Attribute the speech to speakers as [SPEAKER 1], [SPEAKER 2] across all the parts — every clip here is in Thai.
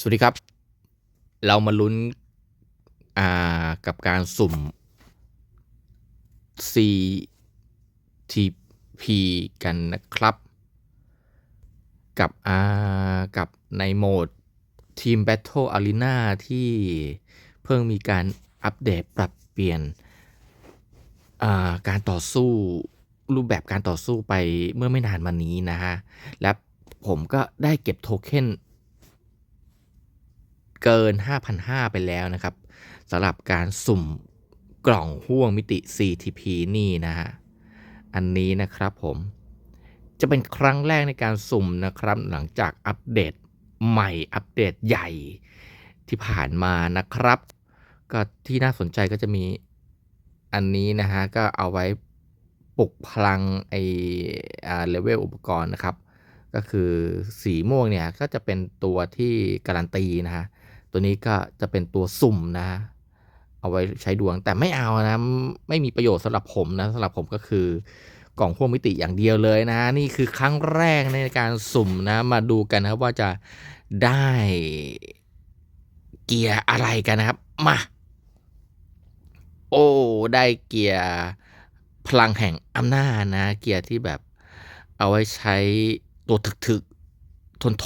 [SPEAKER 1] สวัสดีครับ เรามาลุ้นกับการสุ่ม CTP กันนะครับ กับกับในโหมด Team Battle Arena ที่เพิ่งมีการอัปเดตปรับเปลี่ยนาการต่อสู้รูปแบบการต่อสู้ไปเมื่อไม่นานมานี้นะฮะ และผมก็ได้เก็บโทเค็น เกิน 5,500 ไปแล้วนะครับสำหรับการสุ่มกล่องห่วงมิติ CTP นี่นะฮะ อันนี้นะครับผม จะเป็นครั้งแรกในการสุ่มนะครับ หลังจากอัปเดตใหม่อัปเดตใหญ่ที่ผ่านมานะครับ ก็ที่น่าสนใจก็จะมีอันนี้นะฮะ ก็เอาไว้ปลุกพลังไอเลเวลอุปกรณ์นะครับ ก็คือสีม่วงเนี่ย ก็จะเป็นตัวที่การันตีนะฮะ ตัวนี้ก็จะเป็นตัวสุ่มนะ เอาไว้ใช้ดวงแต่ไม่เอานะ ไม่มีประโยชน์สำหรับผมนะสำหรับผมก็คือกล่องพวมิติอย่างเดียวเลยนะ นี่คือครั้งแรกในการสุ่มนะ มาดูกันนะครับว่าจะได้เกียร์อะไรกันนะครับ มา โอ้ ได้เกียร์พลังแห่งอำนาจนะ เกียร์ที่แบบเอาไว้ใช้ตัวถึกๆ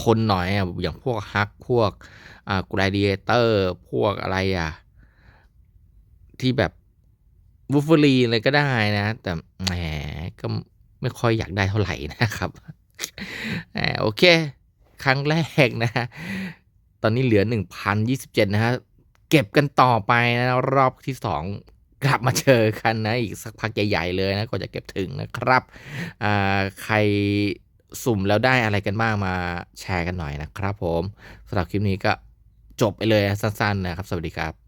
[SPEAKER 1] ทนๆหน่อยอะอย่างพวกฮักพวกอ่ากราดิเอเตอร์ พวกอะไรอะ ที่แบบวูฟเฟอรีอะไรก็ได้นะ แต่แหมก็ไม่ค่อยอยากได้เท่าไหร่นะครับแหมโอเค ครั้งแรกนะ ตอนนี้เหลือ 1,027 นะฮะ เก็บกันต่อไปนะ รอบที่ 2 กลับมาเจอกันนะ อีกสักพักใหญ่ ๆ เลยนะกว่าจะเก็บถึงนะครับอ่าใคร สุ่มแล้วได้อะไรกันบ้างมาแชร์กันหน่อยนะครับผมสำหรับคลิปนี้ก็จบไปเลยสั้นๆนะครับ สวัสดีครับ